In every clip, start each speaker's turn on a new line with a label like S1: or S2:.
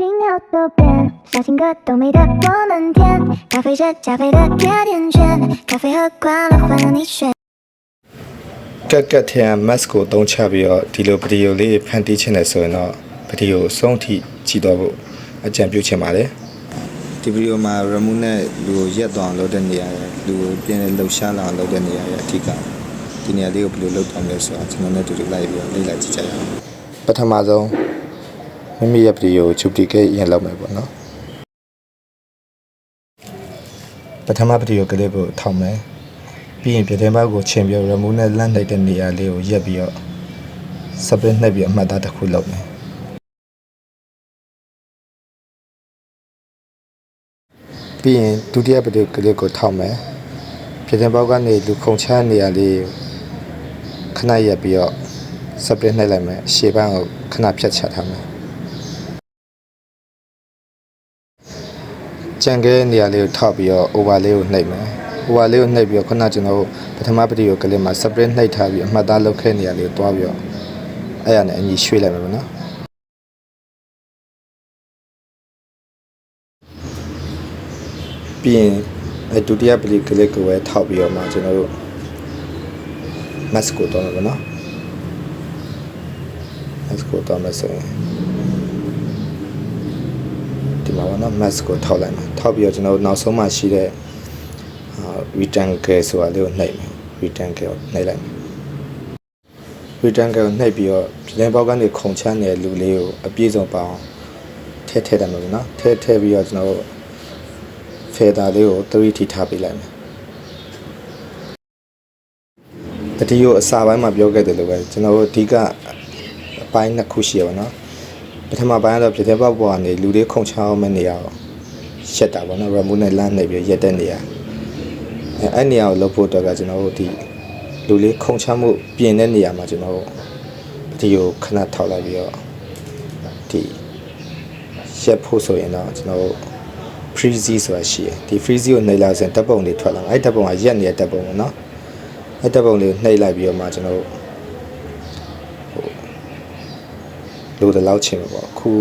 S1: 听到多遍，小情歌都美得我们甜，咖啡是加菲的甜甜圈，咖啡和快乐换了你选。
S2: ကက်ကက်ထဲက mask ကိုတုံးချပြီးတော့ဒီလိုဗီဒီယိုလေးဖန်တီးချင်တယ်ဆိုရင်တော့ဗီဒီယိုအဆုံးထိကြည့်တော့ဖို့အကြံပြုချင်ပါတယ်ဒီဗီဒီယိုမှာ remove နဲ့လူကိုရက်သွားအောင်လုပ်တဲ့နေရာရယ်လူကိုပြန်လဲလှုပ်ရှားလာအောင်လုပ်တဲ့နေရာရယ်အထူးကဒီနေရာလေးကိုဘယ်လိုလုပ်သွားမလဲဆိုတာကျွန်တော်နဲ့တူတူလိုက်ပြီးတော့လေ့လာကြည့်ကြရအောင်ပထမဆုံး မိမိရဲ့ဗီဒီယိုကို duplicate ရင်လုပ်မယ်ပေါ့နော်ပထမဗီဒီယိုကလေးကိုထောင်မယ်ပြီးရင်ပြတဲ့ဘက်ကိုချိန်ပြီး remove နဲ့လန့်လိုက်တဲ့နေရာလေးကိုရက်ပြီးတော့ split နှိပ်ပြီးအမှတ်သားတစ်ခုလုပ်မယ်ပြီးရင်ဒုတိယဗီဒီယိုကလစ်ကိုထောက်မယ်ပြတဲ့ဘက်ကနေလူခုံချနေရာလေးကိုခဏရက်ပြီးတော့ split နှိပ်လိုက်မယ်ရှေ့ဘက်ကိုခဏဖြတ်ချထားမယ် ကြံခဲနေရာလေးကိုထောက်ပြီးတော့ over လေးကိုနှိပ်မယ် over လေးကိုနှိပ်ပြီးတော့ခုနကျွန်တော်တို့ပထမဗီဒီယိုကလစ်မှာ split နှိပ်ထားပြီးအမှတ်သားလုပ်ခဲ့နေရာလေးကိုတွားပြီးတော့အဲ့ရနဲ့အညီရွှေ့လိုက်မယ်ပေါ့နော်ပြီးရင်အဲ့ဒုတိယဗီဒီယိုကလစ်ကိုပဲထောက်ပြီးတော့မှကျွန်တော်တို့ mask ကိုတွားမယ်ပေါ့နော် mask ကိုတွားမယ်ဆိုရင်ဒီမှာပေါ့ နော် mask ကိုထောက်လိုက်မယ်ထောက်ပြီးတော့ကျွန်တော်တို့နောက်ဆုံးမှရှိတဲ့အာ return care ဆိုတာလေးကိုနှိပ်မယ် return care ကိုနှိပ်လိုက်မယ် return care ကိုနှိပ်ပြီးတော့ပြင်ပေါက်ကနေခုံချနေတဲ့လူလေးကိုအပြည့်စုံပါအောင်ထည့်ထည့်တယ်မယ်နော်ထည့်ထည့်ပြီးတော့ကျွန်တော်တို့ feather လေးကို3ထိထားပေးလိုက်မယ်တတိယအစာပိုင်းမှာပြောခဲ့တယ်လို့ပဲကျွန်တော်တို့အဓိကအပိုင်းနှစ်ခုရှိရပါတော့ ပထမပိုင်းကတော့ပြင်ပေါက်ပေါ်ကနေလူလေးခုံချအောင်မယ့်နေရာကိုရှက်တာပေါ့နော် remove နဲ့လမ်းနှိပ်ပြီးရက်တဲ့နေရာအဲအဲ့နေရာကိုလုပ်ဖို့အတွက်ကကျွန်တော်တို့ဒီလူလေးခုံချမှုပြင်တဲ့နေရာမှာကျွန်တော်တို့ဒီကိုခဏထောက်လိုက်ပြီးတော့ဒီရက်ဖို့ဆိုရင်တော့ကျွန်တော်တို့ freeze ဆိုတာရှိတယ်ဒီ freeze ကိုနှိပ်လိုက်ဆိုရင်ဓာတ်ပုံလေးထွက်လာမှာအဲ့ဓာတ်ပုံကရက်နေတဲ့ဓာတ်ပုံပေါ့နော်အဲ့ဓာတ်ပုံလေးကိုနှိပ်လိုက်ပြီးတော့မှကျွန်တော်တို့ လိုတလောက်ချင်းပဲပေါ့အခု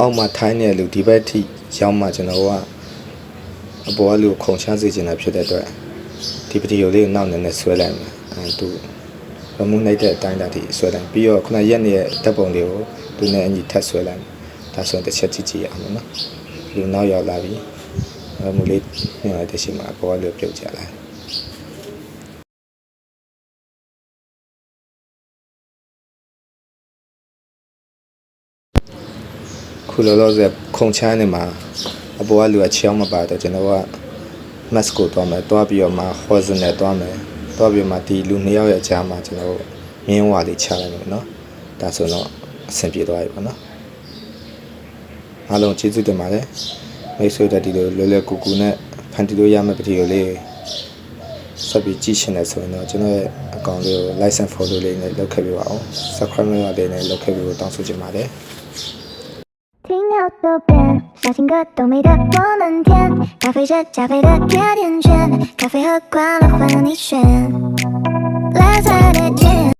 S2: အောက်မှာထိုင်းနေတဲ့လူဒီဘက်ထိရောက်မှကျွန်တော်တို့ကအပေါ်ကလူကိုခုံချစေချင်တာဖြစ်တဲ့အတွက်ဒီဗီဒီယိုလေးကိုနောက်နည်းနည်းဆွဲလိုက်မယ်အဲသူရမှုနိုင်တဲ့အတိုင်းတာဒီဆွဲလိုက်ပြီးတော့ခုနရက်နေတဲ့ဓာတ်ပုံလေးကိုသူနဲ့အညီထပ်ဆွဲလိုက်မယ်ဒါဆိုရင်တစ်ချက်ကြည့်ကြည့်ရအောင်နော်လူနောက်ရောက်လာပြီရမှုလေးညှို့လိုက်တဲ့ချိန်မှာအပေါ်ကလူပြုတ်ကြလာတ ခုလောလောဆယ်ခုံချမ်းနေမှာအပေါ်ကလူကချောင်းမပါတော့ကျွန်တော်က mask ကိုတွားမယ်တွားပြီးတော့မှ horizon နဲ့တွားမယ်တွားပြီးမှဒီလူနှစ်ယောက်ရဲ့အကြားမှာကျွန်တော်မြင်းဝါလေးချလိုက်မယ်နော်ဒါဆိုတော့အဆင်ပြေသွားပြီပေါ့နော်အားလုံးကျေးဇူးတင်ပါတယ်မိတ်ဆွေတို့ဒီလိုလွယ်လွယ်ကူကူနဲ့ဖန်တီလို့ရမယ့်ဗီဒီယိုလေးဆက်ပြီးကြည့်ရှင်နေဆိုရင်တော့ကျွန်တော်ရဲ့အကောင့်လေးကို license follow လေးနဲ့လုပ်ခဲ့ပြပါအောင် subscribe လုပ်ရတဲ့နဲ့လုပ်ခဲ့ပြဖို့တောင်းဆိုချင်ပါတယ်
S1: 路边，小情歌都没得我们甜，咖啡是加菲的甜甜圈，咖啡喝惯了换你选。蓝色的天。